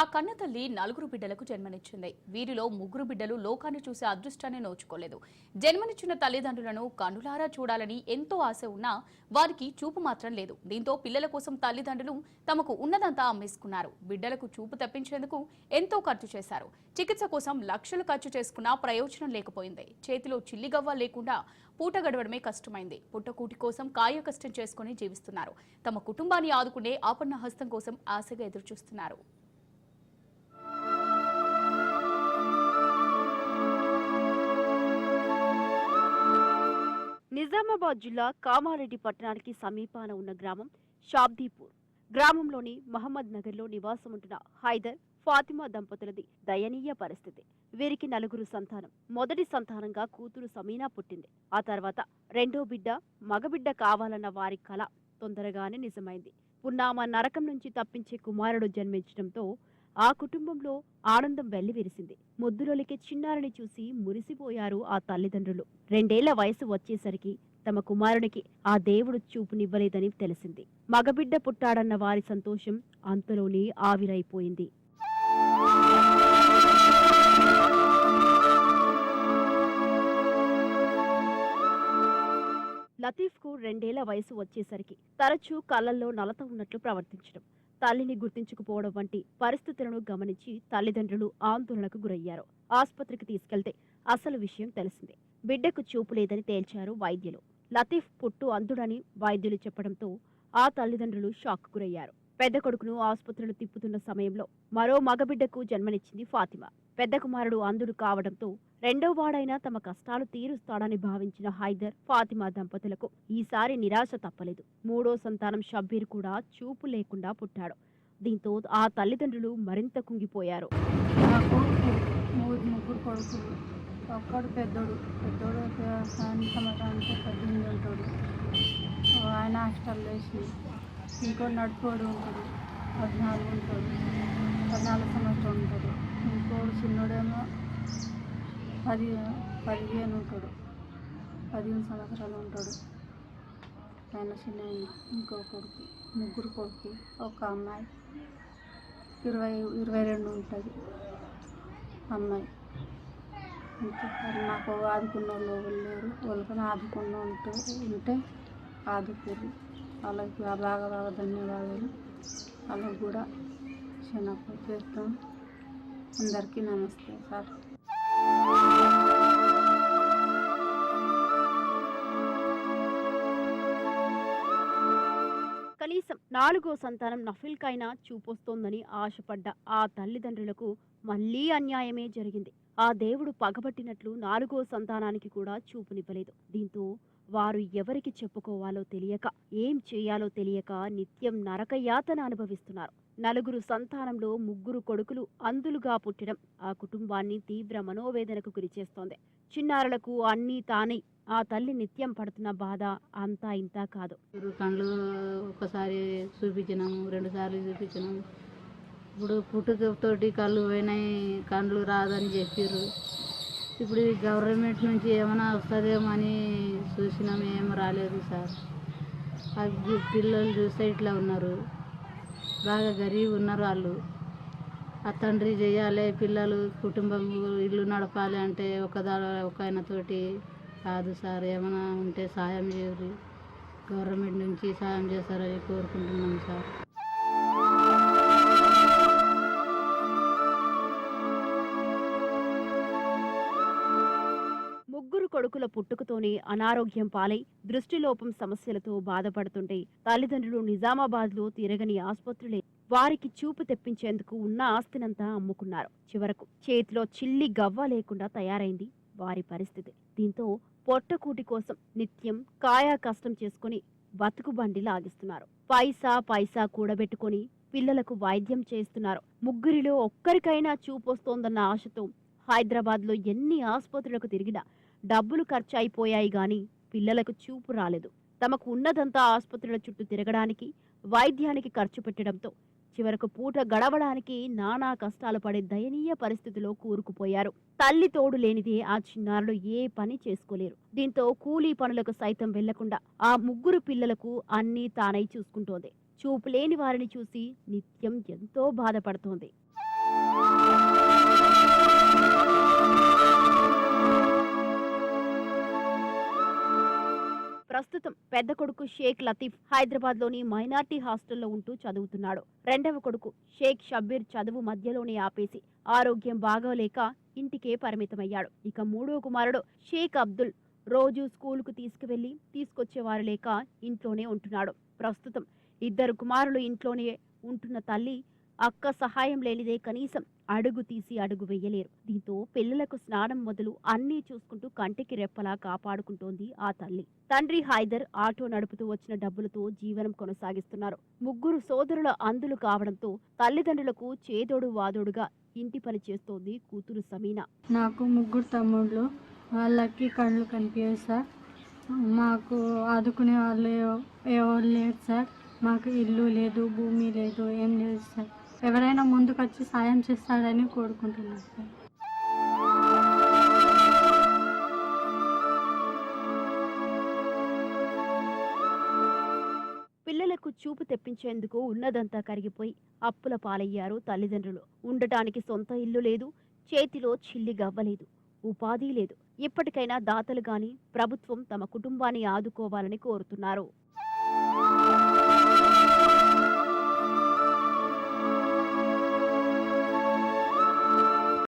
ఆ కన్న తల్లి నలుగురు బిడ్డలకు జన్మనిచ్చింది. వీరిలో ముగ్గురు బిడ్డలు లోకాన్ని చూసే అదృష్టాన్ని నోచుకోలేదు. జన్మనిచ్చిన తల్లిదండ్రులను కనులారా చూడాలని ఎంతో ఆశ ఉన్నా వారికి చూపు మాత్రం లేదు. దీంతో పిల్లల కోసం తల్లిదండ్రులు తమకు ఉన్నదంతా అమ్మేసుకున్నారు. బిడ్డలకు చూపు తప్పించేందుకు ఎంతో ఖర్చు చేశారు. చికిత్స కోసం లక్షలు ఖర్చు చేసుకున్నా ప్రయోజనం లేకపోయింది. చేతిలో చిల్లిగవ్వ లేకుండా పూట గడవడమే కష్టమైంది. పుట్టకూటి కోసం కాయ కష్టం చేసుకుని జీవిస్తున్నారు. తమ కుటుంబాన్ని ఆదుకునే ఆపన్న హస్తం కోసం ఆశగా ఎదురుచూస్తున్నారు. నిజామాబాద్ జిల్లా కామారెడ్డి పట్టణానికి సమీపాన ఉన్న గ్రామం షాబ్దీపూర్. గ్రామంలోని మహమ్మద్ నగర్లో నివాసం ఉంటున్న హైదర్ ఫాతిమా దంపతులది దయనీయ పరిస్థితి. వీరికి నలుగురు సంతానం. మొదటి సంతానంగా కూతురు సమీనా పుట్టింది. ఆ తర్వాత రెండో బిడ్డ మగబిడ్డ కావాలన్న వారి కల తొందరగానే నిజమైంది. పున్నామ నరకం నుంచి తప్పించే కుమారుడు జన్మించడంతో ఆ కుటుంబంలో ఆనందం వెల్లివిరిసింది. ముద్దులోలికి చిన్నారిని చూసి మురిసిపోయారు ఆ తల్లిదండ్రులు. రెండేళ్ళ వయసు వచ్చేసరికి తమ కుమారునికి ఆ దేవుడు చూపునివ్వలేదని తెలిసింది. మగబిడ్డ పుట్టాడన్న వారి సంతోషం అంతలోనే ఆవిరైపోయింది. లతీఫ్కు రెండేళ్ళ వయసు వచ్చేసరికి తరచూ కళ్ళల్లో నలత ఉన్నట్లు ప్రవర్తించడం తల్లిని గుర్తించుకుపోవడం వంటి పరిస్థితులను గమనించి తల్లిదండ్రులు ఆందోళనకు గురయ్యారు. ఆసుపత్రికి తీసుకెళ్తే అసలు విషయం తెలిసిందే. బిడ్డకు చూపు లేదని తేల్చారు వైద్యులు. లతీఫ్ పుట్టు అందుడని వైద్యులు చెప్పడంతో ఆ తల్లిదండ్రులు షాక్ గురయ్యారు. పెద్ద కొడుకును ఆసుపత్రులు తిప్పుతున్న సమయంలో మరో మగబిడ్డకు జన్మనిచ్చింది ఫాతిమా. పెద్ద కుమారుడు అంధుడు కావడంతో రెండో వాడైనా తమ కష్టాలు తీరుస్తాడని భావించిన హైదర్ ఫాతిమా దంపతులకు ఈసారి నిరాశ తప్పలేదు. మూడో సంతానం షబ్బీర్ కూడా చూపు లేకుండా పుట్టాడు. దీంతో ఆ తల్లిదండ్రులు మరింత కుంగిపోయారు. ఒక్కడు పెద్దోడు. పెద్దోడు ఒక సంవత్సరానికి పద్దెనిమిది ఉంటాడు. ఆయన హాస్టల్లో వేసి ఇంకో నడుపుడు ఉంటాడు. పద్నాలుగు ఉంటాడు. పద్నాలుగు సంవత్సరం ఉంటాడు. ఇంకోడు చిన్నోడేమో పది పదిహేను ఉంటాడు. పదిహేను సంవత్సరాలు ఉంటాడు. ఆయన చిన్న ఇంకో కొడుకు ముగ్గురు కొడుకు ఒక అమ్మాయి. ఇరవై ఇరవై రెండు ఉంటుంది. అమ్మాయి. అంతే. నాకు ఆదుకున్న వాళ్ళు ఎవరు లేరు. వాళ్ళకని ఆదుకున్న ఉంటే ఉంటే ఆదుకోరు. వాళ్ళకి బాగా బాగా ధన్యవాదాలు. వాళ్ళకి కూడా చిన్నప్పుడు చేస్తాం. అందరికీ నమస్తే సార్. కనీసం నాలుగో సంతానం నఫిల్కైనా చూపొస్తోందని ఆశపడ్డ ఆ తల్లిదండ్రులకు మళ్ళీ అన్యాయమే జరిగింది. ఆ దేవుడు పగబట్టినట్లు నాలుగో సంతానానికి కూడా చూపునివ్వలేదు. దీంతో వారు ఎవరికి చెప్పుకోవాలో తెలియక ఏం చేయాలో తెలియక నిత్యం నరకయాతన అనుభవిస్తున్నారు. నలుగురు సంతానంలో ముగ్గురు కొడుకులు అందులుగా పుట్టడం ఆ కుటుంబాన్ని తీవ్ర మనోవేదనకు గురిచేస్తోంది చిన్నారులకు అన్నీ తానే ఆ తల్లి నిత్యం పడుతున్న బాధ అంతా ఇంతా కాదు. కళ్ళు ఒకసారి చూపించినాము రెండు సార్లు చూపించినాము. ఇప్పుడు పుట్టుకతోటి కళ్ళు పోయినాయి కళ్ళు రాదని చెప్పారు ఇప్పుడు గవర్నమెంట్ నుంచి ఏమైనా వస్తుందేమో అని చూసినాం ఏం రాలేదు సార్. ఆ పిల్లలు చూస్తే ఇట్లా ఉన్నారు. బాగా గరీబ్ ఉన్నారు వాళ్ళు. ఆ తండ్రి చేయాలి పిల్లలు కుటుంబం ఇల్లు నడపాలి అంటే ఒకదా ఒక ఆయనతోటి కాదు సార్. ఏమైనా ఉంటే సాయం చేయరు గవర్నమెంట్ నుంచి సాయం చేస్తారని కోరుకుంటున్నాం సార్. కొడుకుల పుట్టుకతోనే అనారోగ్యం పాలై దృష్టిలోపం సమస్యలతో బాధపడుతుంటే తల్లిదండ్రులు నిజామాబాద్లో తిరగని ఆసుపత్రులే వారికి చూపు తెప్పించేందుకు ఉన్న ఆస్తినంతా అమ్ముకున్నారు. చివరకు చేతిలో చిల్లి గవ్వ లేకుండా తయారైంది వారి పరిస్థితి. దీంతో పొట్టకూటి కోసం నిత్యం కాయా కష్టం చేసుకుని బతుకు బండి లాగిస్తున్నారు. పైసా పైసా కూడబెట్టుకొని పిల్లలకు వైద్యం చేస్తున్నారు. ముగ్గురిలో ఒక్కరికైనా చూపొస్తోందన్న ఆశతో హైదరాబాద్లో ఎన్ని ఆసుపత్రులకు తిరిగినా డబ్బులు ఖర్చు అయిపోయాయి గాని పిల్లలకు చూపు రాలేదు. తమకు ఉన్నదంతా ఆసుపత్రుల చుట్టూ తిరగడానికి వైద్యానికి ఖర్చు పెట్టడంతో చివరకు పూట గడవడానికి నానా కష్టాలు పడే దయనీయ పరిస్థితిలో కూరుకుపోయారు. తల్లి తోడు లేనిదే ఆ చిన్నారులు ఏ పని చేసుకోలేరు. దీంతో కూలీ పనులకు సైతం వెళ్ళకుండా ఆ ముగ్గురు పిల్లలకు అన్నీ తానై చూసుకుంటోంది. చూపు లేని వారిని చూసి నిత్యం ఎంతో బాధపడుతోంది. ప్రస్తుతం పెద్ద కొడుకు షేక్ లతీఫ్ హైదరాబాద్లోని మైనార్టీ హాస్టల్లో ఉంటూ చదువుతున్నాడు. రెండవ కొడుకు షేక్ షబ్బీర్ చదువు మధ్యలోనే ఆపేసి ఆరోగ్యం బాగోలేక ఇంటికే పరిమితమయ్యాడు. ఇక మూడో కుమారుడు షేక్ అబ్దుల్ రోజు స్కూలుకు తీసుకువెళ్ళి తీసుకొచ్చేవారు లేక ఇంట్లోనే ఉంటున్నాడు. ప్రస్తుతం ఇద్దరు కుమారులు ఇంట్లోనే ఉంటున్న తల్లి అక్క సహాయం లేనిదే కనీసం అడుగు తీసి అడుగు వేయలేరు. దీంతో పిల్లలకు స్నానం మొదలు అన్నీ చూసుకుంటూ కంటికి రెప్పలా కాపాడుకుంటోంది ఆ తల్లి. తండ్రి హైదర్ ఆటో నడుపుతూ వచ్చిన డబ్బులతో జీవనం కొనసాగిస్తున్నారు. ముగ్గురు సోదరుల అందులు కావడంతో తల్లిదండ్రులకు చేదోడు వాదోడుగా ఇంటి పని చేస్తోంది కూతురు సమీనా. నాకు ముగ్గురు తమ్ముళ్ళు. వాళ్ళకి కళ్ళు కనిపించవు సార్. మాకు ఆదుకునే వాళ్ళు ఎవరు లేరు సార్. మాకు ఇల్లు లేదు భూమి లేదు ఏం లేదు సార్. ఎవరైనా ముందుకు వచ్చి సాయం చేస్తాడని కోరుకుంటున్నాను సార్. పిల్లలకు చూపు తెప్పించేందుకు ఉన్నదంతా కరిగిపోయి అప్పుల పాలయ్యారు తల్లిదండ్రులు. ఉండటానికి సొంత ఇల్లు లేదు చేతిలో చిల్లి గవ్వలేదు ఉపాధి లేదు. ఇప్పటికైనా దాతలు గాని ప్రభుత్వం తమ కుటుంబాన్ని ఆదుకోవాలని కోరుతున్నారు.